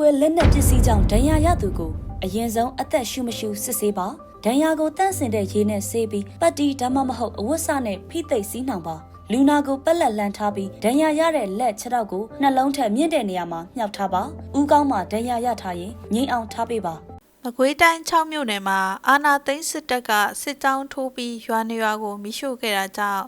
ကွဲလက်နက်ပစ္စည်းကြောင့်ဒဏ်ရာရသူကိုအရင်ဆုံးအသက်ရှူမရှူစစ်ဆေးပါဒဏ်ရာကိုတန့်စင်တဲ့ရေနဲ့ဆေးပြီးပတ်တီဒါမှမဟုတ်အဝတ်စနဲ့ဖိသိပ်စီးနှောင်ပါလူနာကိုပက်လက်လန်ထားပြီးဒဏ်ရာရတဲ့လက်ခြေထောက်ကိုနှလုံးထက်မြင့်တဲ့နေရာမှာမြှောက်ထားပါဥကောင်းမှာဒဏ်ရာရထားရင်ငိမ့်အောင်ထားပေးပါမကွေးတိုင်း6မြို့နယ်မှာအာနာသိန်းစစ်တပ်ကစစ်ကြောင်းထိုးပြီးရွာနေရွာကိုမိရှို့ခဲ့တာကြောင့်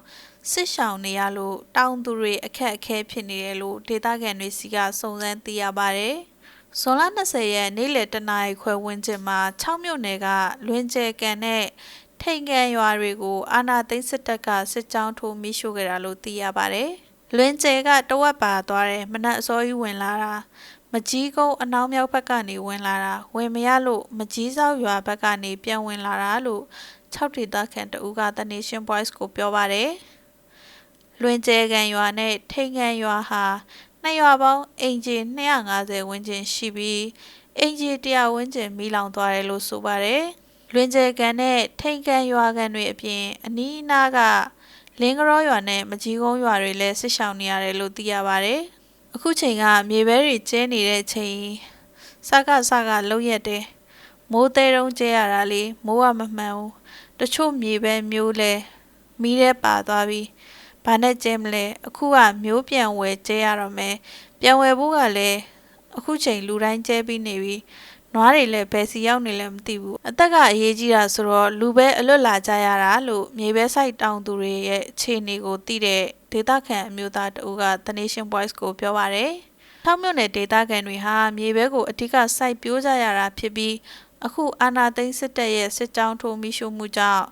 စစ်ရှောင်နေရလို့တောင်သူတွေအခက်အခဲဖြစ်နေတယ်လို့ဒေသခံတွေစီကစုံစမ်းသိရပါတယ်။ ဇွန်လ20ရက်နေ့လယ်တနာရီခွဲဝန်းကျင်မှာ6မြို့နယ်ကလွင်ကျဲကန်နဲ့ထိန်ကန်ရွာတွေကိုအာနာသိန်းစစ်တပ်ကစစ်ကြောင်းထိုးမိရှို့ခဲ့တာလို့သိရပါတယ်။လွင်ကျဲကတဝက်ပါသွားတယ်မနက်အစောကြီးဝင်လာတာမကြီးကုန်းအနောက်မြောက်ဘက်ကနေဝင်လာတာဝင်မရလို့မကြီးစောက်ရွာဘက်ကနေပြန်ဝင်လာတာလို့6ဒေသခံတဦးက The Nation Voice ကိုပြောပါတယ်။လွင်ကျဲကန်ရွာနဲ့ထိန်ကန်ရွာဟာ နှစ်ရွာပေါင်းအင်ဂျီ250ဝန်းကျင်ရှိပြီးအင်ဂျီ100ဝန်းကျင်မိလောင်သွားတယ်လို့ဆိုပါတယ်။လွင်ကျဲကန်နဲ့ထိန်ကန်ရွာကန်တွေအပြင်အနီးအနားကလင်းကရောရွာနဲ့မကြီးကုန်းရွာတွေလည်းဆစ်ဆောင်နေရတယ်လို့သိရပါတယ်။အခုချိန်ကမြေပဲတွေကျဲနေတဲ့ချိန်စကစကလှုပ်ရက်တယ်မိုးသေးတုံးကျဲရတာလေမိုးကမမှန်ဘူးတချို့မြေပဲမျိုးလဲမီးထဲပါသွားပြီ ဘာနဲ့ကျဲမလဲအခုကမျိုးပြန်ဝယ်ကျဲရတော့မယ်ပြန်ဝယ်ဖို့ကလည်းအခုချိန်လူတိုင်းကျဲပြီးနေပြီနွားတွေလည်းဘယ်စီရောက်နေလဲမသိဘူးအသက်ကအရေးကြီးတာဆိုတော့လူပဲအလွတ်လာကြရတာလို့မြေပဲဆိုင်တောင်သူတွေရဲ့အခြေအနေကိုသိတဲ့ဒေတာခန်အမျိုးသားတဦးက The Nation Voice ကိုပြောပါတယ်။ထောက်မြို့နယ်ဒေတာခန်တွေဟာမြေပဲကိုအဓိကစိုက်ပျိုးကြရတာဖြစ်ပြီး အခုအာနာသိန်းစစ်တပ်ရဲ့စစ်ကြောင်းထိုးမိရှုမှုကြောင့်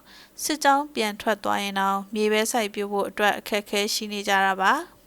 စစ်ကြောင်းပြန်ထွက်သွားရင်တော့မြေပဲစိုက်ပျိုးဖို့အတွက်အခက်အခဲရှိနေကြတာပါ။